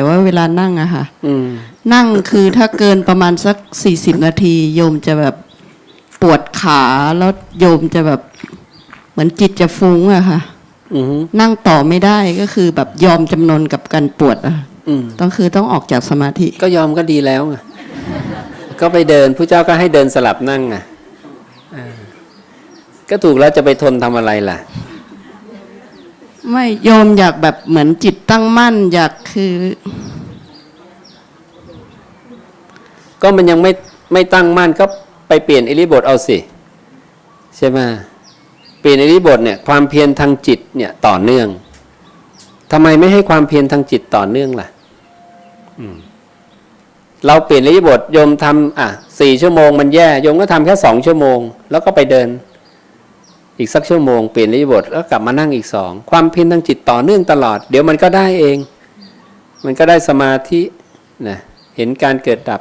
แต่ว่าเวลานั่งอะค่ะอืมนั่งคือถ้าเกินประมาณสักสี่สิบนาที โยมจะแบบปวดขาแล้วโยมจะแบบ เหมือนจิตจะฟุ้งอะค่ะอืมนั่งต่อไม่ได้ก็คือแบบยอมจำนนกับการปวดอะอืมต้องคือต้องออกจากสมาธิ ก็ยอมก็ดีแล้วไงก็ไปเดินผู้เจ้าก็ให้เดินสลับนั่งไงเออก็ถูกแล้วจะไปทนทำอะไรล่ะ ไม่โยมอยากแบบเหมือนจิตตั้งมั่น อยากคือ ก็มันยังไม่ไม่ตั้งมั่นก็ไปเปลี่ยนอิริบทเอาสิ ใช่ไหมเปลี่ยนอิริบทเนี่ยความเพียรทางจิตเนี่ยต่อเนื่องทำไมไม่ให้ความเพียรทางจิตต่อเนื่องล่ะอืมเราเปลี่ยนอิริบทโยมทำอะสี่ชั่วโมงมันแย่โยมก็ทำแค่สองชั่วโมง แล้วก็ไปเดิน อีกสักชั่วโมงเปลี่ยนอิริบทแล้วกลับมานั่งอีกสองความเพียรทางจิตต่อเนื่องตลอด เดี๋ยวมันก็ได้เอง มันก็ได้สมาธินะเห็นการเกิดดับ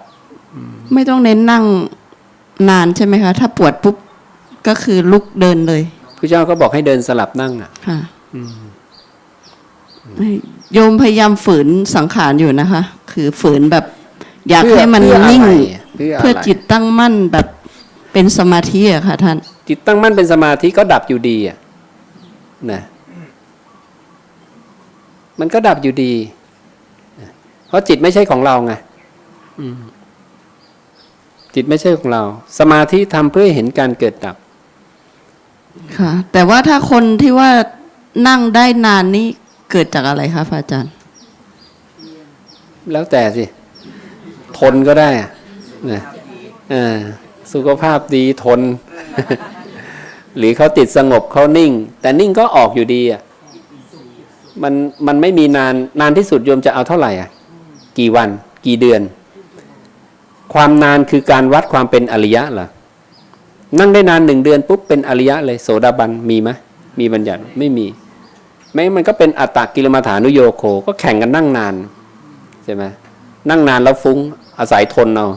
ไม่ต้องเน้นนั่งนานใช่ไหมคะ ถ้าปวดปุ๊บก็คือลุกเดินเลยพระเจ้าก็บอกให้เดินสลับนั่งอะค่ะไม่โยมพยายามฝืนสังขารอยู่นะคะ คือฝืนแบบ อยากเพื่อให้มันเพื่ออะไรนิ่งเพื่ออะไรเพื่อจิตตั้งมั่นแบบ เป็นสมาธิอะค่ะท่าน จิตตั้งมั่นเป็นสมาธิก็ดับอยู่ดีอะนะมันก็ดับอยู่ดีนะเพราะจิตไม่ใช่ของเราไงอืมจิตไม่ใช่ของเรา สมาธิทำเพื่อให้เห็นการเกิดดับ ค่ะ แต่ว่าถ้าคนที่ว่านั่งได้นานนี่เกิดจากอะไรคะพระอาจารย์ แล้วแต่สิ ทนก็ได้อะนะเออ สุขภาพดีทน หรือเขาติดสงบเขานิ่ง แต่นิ่งก็ออกอยู่ดีอะมันมันไม่มีนานนานที่สุดโยมจะเอาเท่าไหร่อะ กี่วัน กี่เดือน ความนานคือการวัดความเป็นอริยะเหรอนั่งได้นานหนึ่งเดือนปุ๊บเป็นอริยะเลยโสดาบันมีไหมมีบัญญัติไม่มีแม้มันก็เป็นอัตตกิลมัฐานุโยโคก็แข่งกันนั่งนานใช่ไหมนั่งนานแล้วฟุ้งอาศัยทนเอา